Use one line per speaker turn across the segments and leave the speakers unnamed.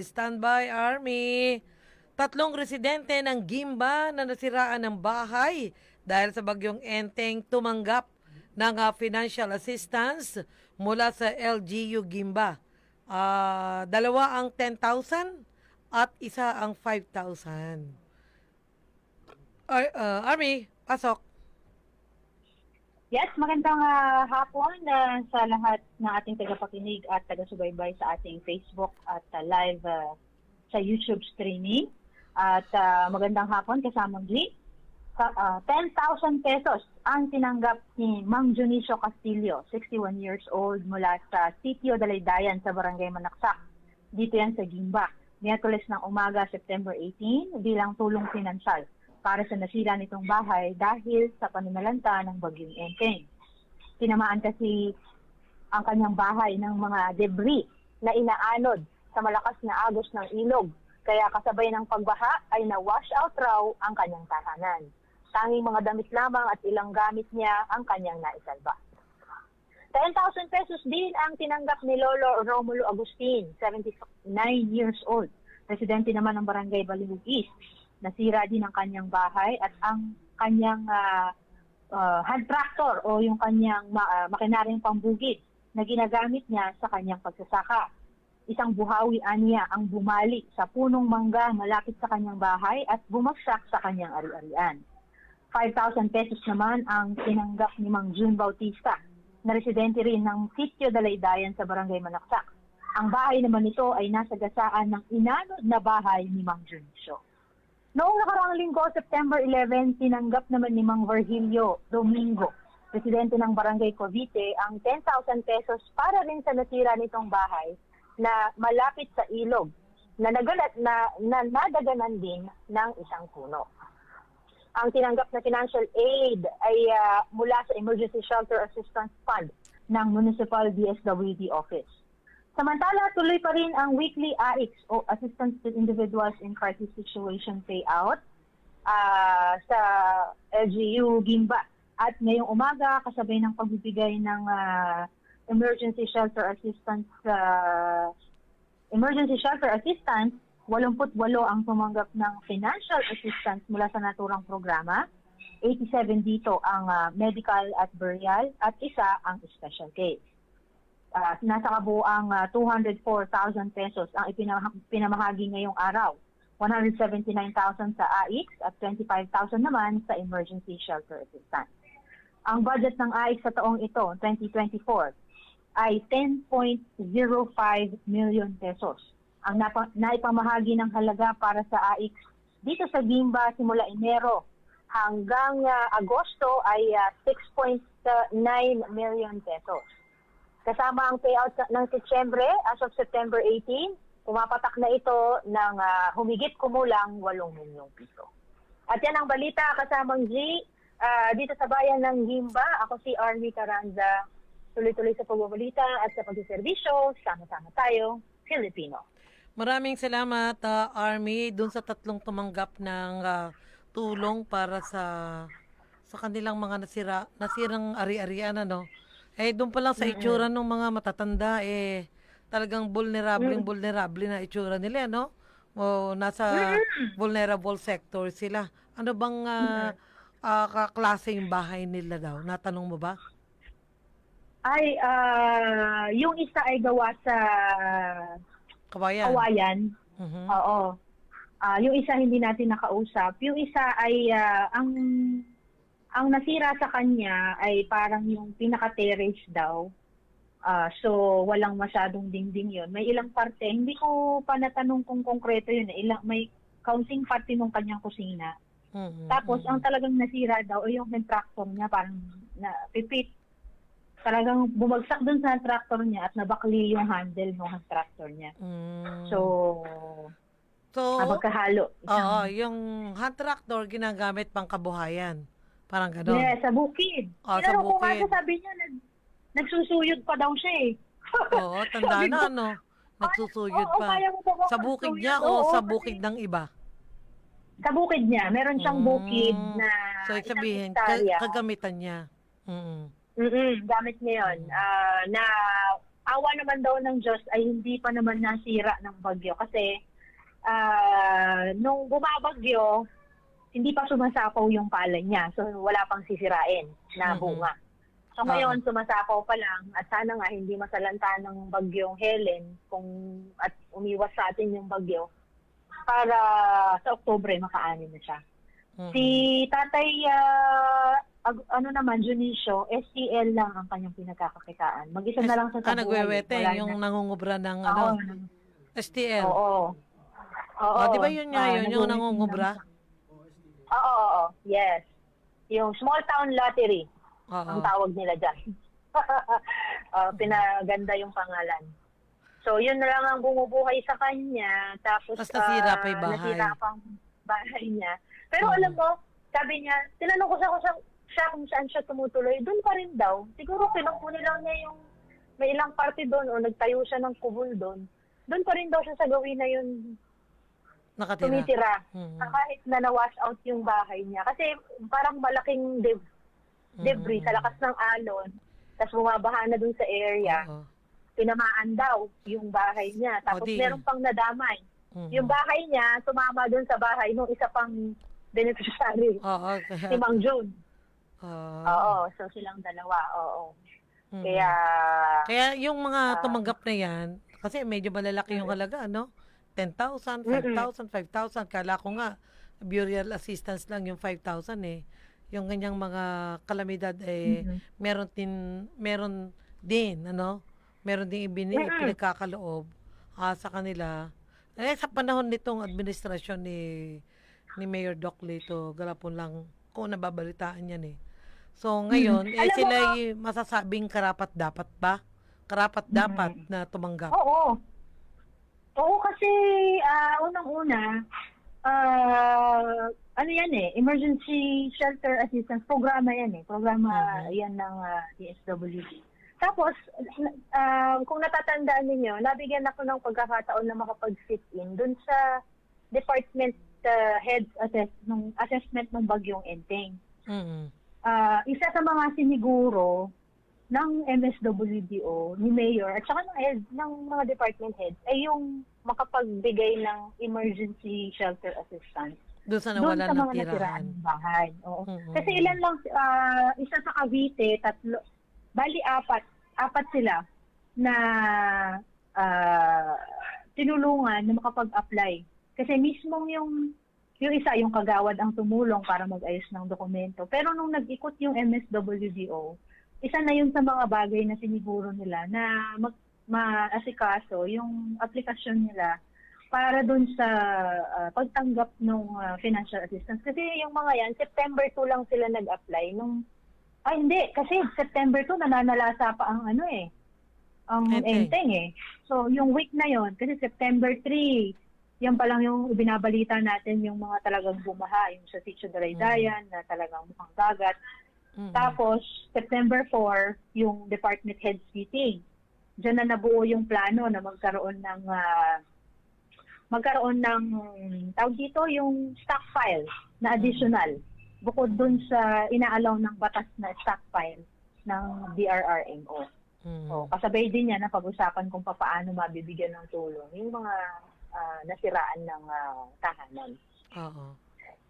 Standby Army. Tatlong residente ng Gimba na nasiraan ng bahay dahil sa bagyong Enteng tumanggap ng ah, financial assistance mula sa LGU Gimba. Ah, dalawa ang 10,000 at isa ang 5,000. Ay, ah, Army, pasok.
Yes, magandang ah, hapon na sa lahat ng ating tagapakinig at taga-subaybay sa ating Facebook at ah, live ah, sa YouTube streaming. At ah, magandang hapon kasama. Ka- ah, 10,000 pesos ang tinanggap ni Mang Junicio Castillo, 61 years old, mula sa Sitio Dalaydayan sa Barangay Manaksak. Dito yan sa Gimba. Miyerkules ng umaga, September 18, bilang tulong pinansyal para sa nasira nitong bahay dahil sa paninalanta ng bagyong Enteng. Tinamaan kasi ang kanyang bahay ng mga debris na inaanod sa malakas na agos ng ilog. Kaya kasabay ng pagbaha ay na-wash out raw ang kanyang tahanan. Tanging mga damit lamang at ilang gamit niya ang kanyang naisalba. 10,000 pesos din ang tinanggap ni Lolo Romulo Agustin, 79 years old. Residente naman ng Barangay Balingog East. Nasira din ang kanyang bahay at ang kanyang ah, ah, hand tractor o yung kanyang ma- ah, makinaryang pambugit na ginagamit niya sa kanyang pagsasaka. Isang buhawi aniya ang bumali sa punong mangga malapit sa kanyang bahay at bumagsak sa kanyang ari-arian. 5,000 pesos naman ang tinanggap ni Mang June Bautista na residente rin ng Sitio Dalaydayan sa Barangay Manaksak. Ang bahay naman nito ay nasa gasaan ng inanod na bahay ni Mang Junicio. Noong nakaraang linggo, September 11, tinanggap naman ni Mang Virgilio Domingo, presidente ng Barangay Cavite, ang 10,000 pesos para rin sa nasira nitong bahay na malapit sa ilog na, nagalat, na, na nadaganan din ng isang puno. Ang tinanggap na financial aid ay ah, mula sa Emergency Shelter Assistance Fund ng Municipal DSWD Office. Samantala, tuloy pa rin ang weekly AIX o Assistance to Individuals in Crisis Situation Payout ah, sa LGU Gimba. At ngayong umaga, kasabay ng pagbibigay ng ah, Emergency Shelter Assistance ah, Emergency Shelter Assistance, 88 ang tumanggap ng financial assistance mula sa naturang programa. 87 dito ang ah, medical at burial at isa ang special case. Ah, nasa kabuang ah, 204,000 pesos ang ipinamah- pinamahagi ngayong araw. 179,000 sa AIX at 25,000 naman sa emergency shelter assistance. Ang budget ng AIX sa taong ito, 2024, ay 10.05 million pesos. Ang naipamahagi ng halaga para sa AIX dito sa Gimba simula Enero hanggang ah, Agosto ay ah, 6.9 million pesos. Kasama ang payout ng Setyembre as of September 18, pumapatak na ito ng ah, humigit kumulang 8 milyong piso. At yan ang balita kasamang G ah, dito sa bayan ng Gimba. Ako si Army Caranza. Tuloy-tuloy sa pagbabalita at sa pagsiservisyo. Sama-sama tayo, Filipino.
Maraming salamat, ah, Army, dun sa tatlong tumanggap ng ah, tulong para sa sa kanilang mga nasira, nasirang ari-arian, ano. Eh, doon pa lang sa itsura ng mga matatanda, eh, talagang vulnerable, vulnerable na itsura nila, no? O, nasa vulnerable sector sila. Ano bang ah, ah, kaklase yung bahay nila daw? Natanong mo ba?
Ay, ah, yung isa ay gawa sa
Kawayan?
kawayan.
Mhm.
Oo. Ah, yung isa hindi natin nakausap. Yung isa ay ah, ang ang nasira sa kanya ay parang yung pinaka-terrace daw. Ah, so walang masyadong dingding 'yon. May ilang parte, hindi ko pa natanong kung konkreto 'yun, ilang may counting parte ng kanyang kusina.
Mhm,
Tapos
mhm.
ang talagang nasira daw ay yung tractor niya parang na pipit. Talagang bumagsak dun sa tractor niya at nabakli yung handle ng tractor niya.
Mm.
So,
so
ah, magkahalo.
Oo, yung hand tractor ginagamit pang kabuhayan. Parang gano'n.
Yes, sa bukid.
Ah, sa
ko nga
bukid.
siya, sabi niya, nag, nagsusuyod pa daw siya eh.
Oo, tanda
Sabi
na
ko,
ano. Nagsusuyod
Oo,
pa.
kaya mo ba
Sa bukid niya o
Oo,
sa
kasi
bukid ng iba?
Sa bukid niya. Meron siyang
Mm.
bukid na
So, ibig
isang
sabihin,
hektarya.
ka- kagamitan niya. Mm.
Mm-mm, gamit niya yun. Ah, na awa naman daw ng Diyos ay hindi pa naman nasira ng bagyo kasi ah, nung bumabagyo, hindi pa sumasapaw yung palay niya. So wala pang sisirain na bunga. So ngayon sumasapaw pa lang at sana nga hindi masalanta ng bagyong Helen kung at umiwas sa atin yung bagyo para sa Oktubre makaani na siya.
Mhm.
Si Tatay ah, ag- ano naman Junicio, STL lang ang kanyang pinagkakakitaan. Mag-isa na lang sa
Ah,
buhay.
nagwewete, yung
na-
nangungubra ng ano,
nang-
STL.
Oo. Oo.
Oh, di ba yun nga
Ah,
yun, yung nangungubra?
lang. Oo, oo. Yes. Yung small town lottery, ang
Oo.
tawag nila dyan. Ah, pinaganda yung pangalan. So, yun na lang ang bumubuhay sa kanya. Tapos,
Tapos nasira
ah,
pa yung bahay.
Nasira pang bahay niya. Pero
Mhm.
alam mo, sabi niya, tinanong ko siya kung siya, siya kung saan siya tumutuloy. Doon pa rin daw. Siguro pinagpuni lang niya yung may ilang party doon o nagtayo siya ng kubol doon. Doon pa rin daw siya sa gawin na yun
Nakatira.
tumitira. Ah, Kahit na na-wash out yung bahay niya. Kasi parang malaking deb- debris
Mhm.
sa lakas ng alon. Tapos bumabaha na dun sa area.
Oo.
Tinamaan daw yung bahay niya. Tapos
di-
meron pang nadamay.
Mhm.
Yung bahay niya, tumama dun sa bahay nung isa pang beneficiary.
Oo.
Si Mang June.
Oo.
Oo. So silang dalawa. Oo.
Mhm.
Kaya,
Kaya yung mga
Ah.
tumanggap na yan, kasi medyo malalaki yung halaga, ano? 10,000, 5,000, 5,000. Kala ko nga, burial assistance lang yung 5,000 eh. Yung ganyang mga kalamidad eh,
Mhm.
meron din, meron din, ano? Meron din ibini, pinagkakaloob ah, sa kanila. Eh, sa panahon nitong administrasyon ni ni Mayor Doc Lito, galapon lang kung nababalitaan yan eh. So, ngayon, eh,
Alam mo,
sila ay masasabing karapat dapat ba? Karapat dapat na tumanggap.
Oo. Oo, kasi ah, unang-una, ah, ano yan eh, Emergency Shelter Assistance Programa yan eh. Programa
Mhm.
yan ng ah, DSWD. Tapos, ah, kung natatandaan ninyo, nabigyan ako ng pagkakataon na makapag-sit in dun sa department ah, heads assess, nung assessment ng bagyong Enteng.
Mhm.
Ah, isa sa mga siniguro ng MSWDO, ni Mayor, at saka ng, head, ng mga department heads, ay yung makapagbigay ng emergency shelter assistance
Doon sa
doon
nawalan
sa
ng
mga
tirahan.
nasiraan ng bahay. Oo.
Mhm.
Kasi ilan lang, ah, isa sa Cavite, tatlo, bali apat, apat sila na ah, tinulungan na makapag-apply. Kasi mismong yung yung isa, yung kagawad ang tumulong para mag-ayos ng dokumento. Pero nung nag-ikot yung MSWDO, isa na yun sa mga bagay na siniguro nila na mag, maasikaso yung aplikasyon nila para doon sa ah, pagtanggap ng financial assistance. Kasi yung mga yan, September 2 lang sila nag-apply. Nung, ay hindi, kasi September 2 nananalasa pa ang ano eh, ang
Enteng.
enteng eh. So yung week na yon kasi September 3, yan pa lang yung ibinabalita natin yung mga talagang bumaha, yung sa Sitio Daraydayan na talagang mukhang dagat.
Mhm.
Tapos, September 4, yung department heads meeting. Diyan na nabuo yung plano na magkaroon ng ah, magkaroon ng tawag dito yung stockpile na additional bukod dun sa inaalaw ng batas na stockpile ng DRRMO.
Mhm.
O, kasabay din yan na pag-usapan kung paano mabibigyan ng tulong yung mga ah, nasiraan ng ah, tahanan.
Oo.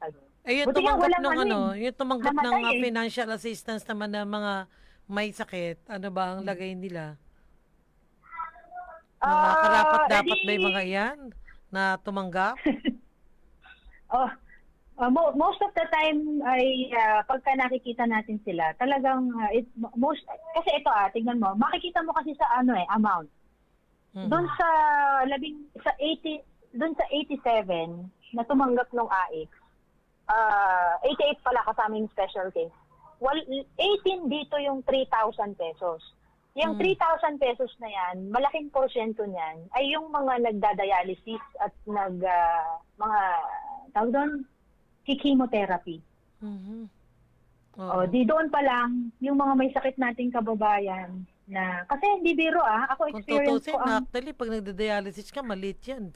Ano.
Eh, yung
Buti nga
tumanggap
walang
ng
ano
ano, yung tumanggap ng
namatay eh.
financial assistance naman ng mga may sakit, ano ba
Hmm.
ang lagay nila? Mga
Ah,
karapat dapat ba yung mga yan na tumanggap?
Oh, uh, mo- most of the time ay ah, pagka nakikita natin sila, talagang ah, it, most kasi ito ah, tingnan mo, makikita mo kasi sa ano eh, amount.
Mhm.
Doon sa labing sa 80 doon sa 87 na tumanggap ng AX. Ah, 88 pala kasama yung special case. Well, 18 dito yung 3,000 pesos. Yung
Hmm.
3,000 pesos na yan, malaking porsyento niyan ay yung mga nagdadialysis at nag ah, mga tawag doon chemotherapy.
Mhm.
O, di doon pa lang yung mga may sakit nating kababayan na kasi hindi biro ah, ako
Kung
experience
tutusin,
ko ang
actually, pag nagda-dialysis ka, maliit yan.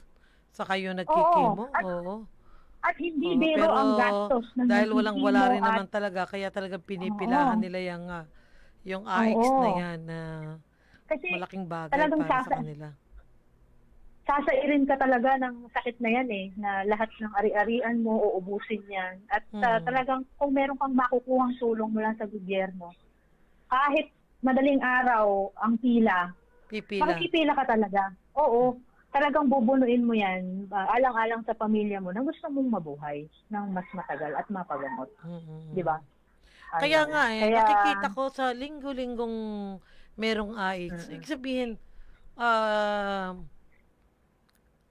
Sa kayo nagkikimo.
At-
Oo.
At hindi biro
pero
ang gastos ng
Dahil walang wala rin
at-
naman talaga, kaya talagang pinipilahan
Oo.
nila yung, ah, yung AX
Oo.
na yan na
Kasi
malaking bagay para sa
sasa-
kanila.
sasairin ka talaga ng sakit na yan eh, na lahat ng ari-arian mo, uubusin yan. At uh,
Mm.
talagang kung meron kang makukuhang tulong mula sa gobyerno, kahit madaling araw ang pila,
Pipila.
makikipila ka talaga. Oo, talagang bubunuin mo yan, uh, alang-alang sa pamilya mo na gusto mong mabuhay ng mas matagal at mapagamot.
Mm-mm.
Di ba?
Kaya nga eh,
Kaya-
nakikita ko sa linggo-linggong merong AIDS.
Mm-mm.
Ibig sabihin, ah,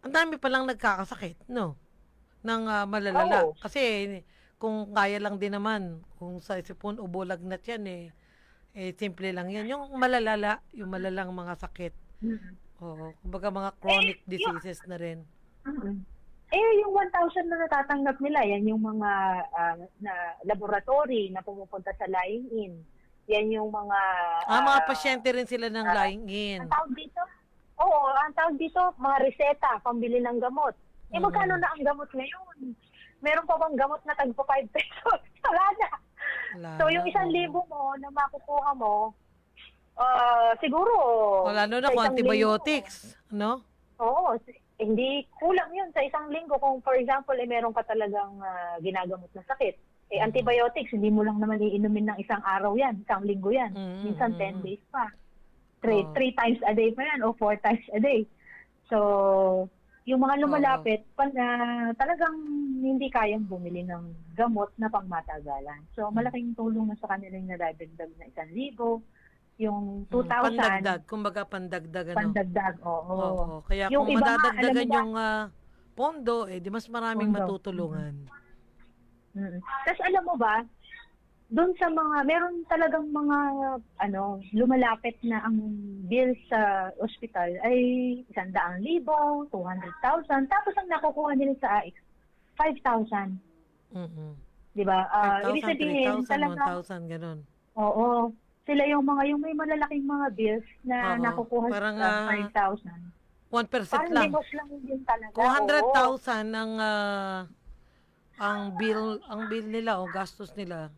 ang dami palang nagkakasakit, no? Nang ah, malalala.
Oo.
Kasi kung kaya lang din naman, kung sa sipon o bulagnat yan eh, eh simple lang yan. Yung malalala, yung malalang mga sakit.
Mm.
Oo. Kumbaga mga chronic
Eh,
diseases na rin.
Mm. Eh, yung 1,000 na natatanggap nila, yan yung mga ah, na laboratory na pumupunta sa lying-in. Yan yung mga...
Ah, mga
ah,
pasyente rin sila ng
ah,
lying in.
Ang tawag dito? Oo, ang tawag dito, mga reseta, pambili ng gamot. Eh,
Mm.
magkano na ang gamot ngayon? Meron pa bang gamot na tagpo 5 pesos? Wala na.
Wala
So, yung isang libo mo na makukuha mo, ah, siguro...
Wala na na kung antibiotics, no?
Oo, hindi kulang yun sa isang linggo. Kung for example, eh, meron ka talagang ah, ginagamot na sakit. Eh,
Mm.
antibiotics, hindi mo lang naman iinumin ng isang araw yan, isang linggo yan.
Mm,
Minsan
mm,
10
mm.
days pa. Three,
Oo.
three times a day pa yan o four times a day. So, yung mga lumalapit, pan, ah, talagang hindi kayang bumili ng gamot na pangmatagalan. So, malaking tulong na sa kanila yung nadadagdag na isang libo, yung
Mm,
2,000,
Pandagdag, kumbaga pandagdag ano.
pandagdag, oo.
Oo. Kaya
Yung
kung
iba
madadagdagan
ba-
yung ah, pondo, eh di mas maraming
Pondo.
matutulungan.
Mm. Tapos alam mo ba, doon sa mga, meron talagang mga, ano, lumalapit na ang bill sa ospital ay 100,000, 200,000, tapos ang nakukuha nila sa AX, 5,000.
Mm-mm.
Di ba? Ah,
5,000,
ibig sabihin,
3,000,
talaga,
1,000, ganun.
oo, sila yung mga, yung may malalaking mga bills na
Oo.
nakukuha
Parang,
sa
ah,
5,000.
1%
Parang
lang.
limos lang din talaga. Oo.
100,000 ang ah, ang bill ang bill nila o gastos nila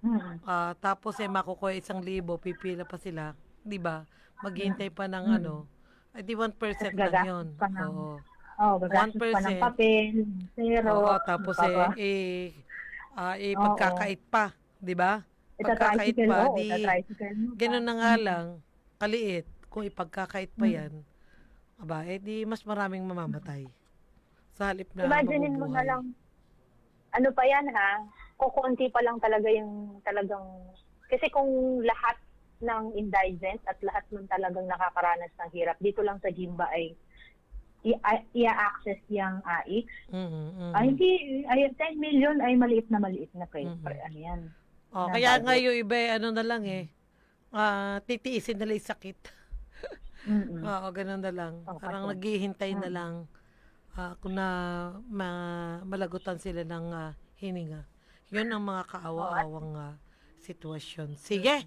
Mm.
ah, tapos eh makukuha isang libo pipila pa sila 'di ba maghihintay pa ng
Mm.
ano ay di 1%
Tapos
lang
gagastos
yun
pa ng-
oo
Oh, gagastos pa ng
1%.
papel, zero.
Oo, tapos eh, eh, ah, eh
Oo.
pagkakait pa, di ba? Pagkakait
tricycle,
pa,
oo,
di,
mo pa.
ganun na nga lang, kaliit, kung ipagkakait pa
Mm.
yan, aba, eh di mas maraming mamamatay. Sa halip na
Imaginein mo na
mabubuhay.
lang, ano pa yan ha, kukunti pa lang talaga yung talagang, kasi kung lahat ng indigent at lahat ng talagang nakakaranas ng hirap, dito lang sa Gimba ay i- i-access yung AX.
Mm, mm,
Ay, hindi, ay, 10 million ay maliit na maliit na pre,
Mhm.
pre- ano yan.
Oh,
na
kaya nga yung iba, eh, ano na lang eh, ah, titiisin na lang yung sakit.
Mm-mm.
Oo, ganun na lang.
Oo,
Parang
kasi-
naghihintay na
Mm.
lang ah, kung na ma- malagutan sila ng ah, hininga. Yun ang mga kaawa-awang ah, sitwasyon. Sige.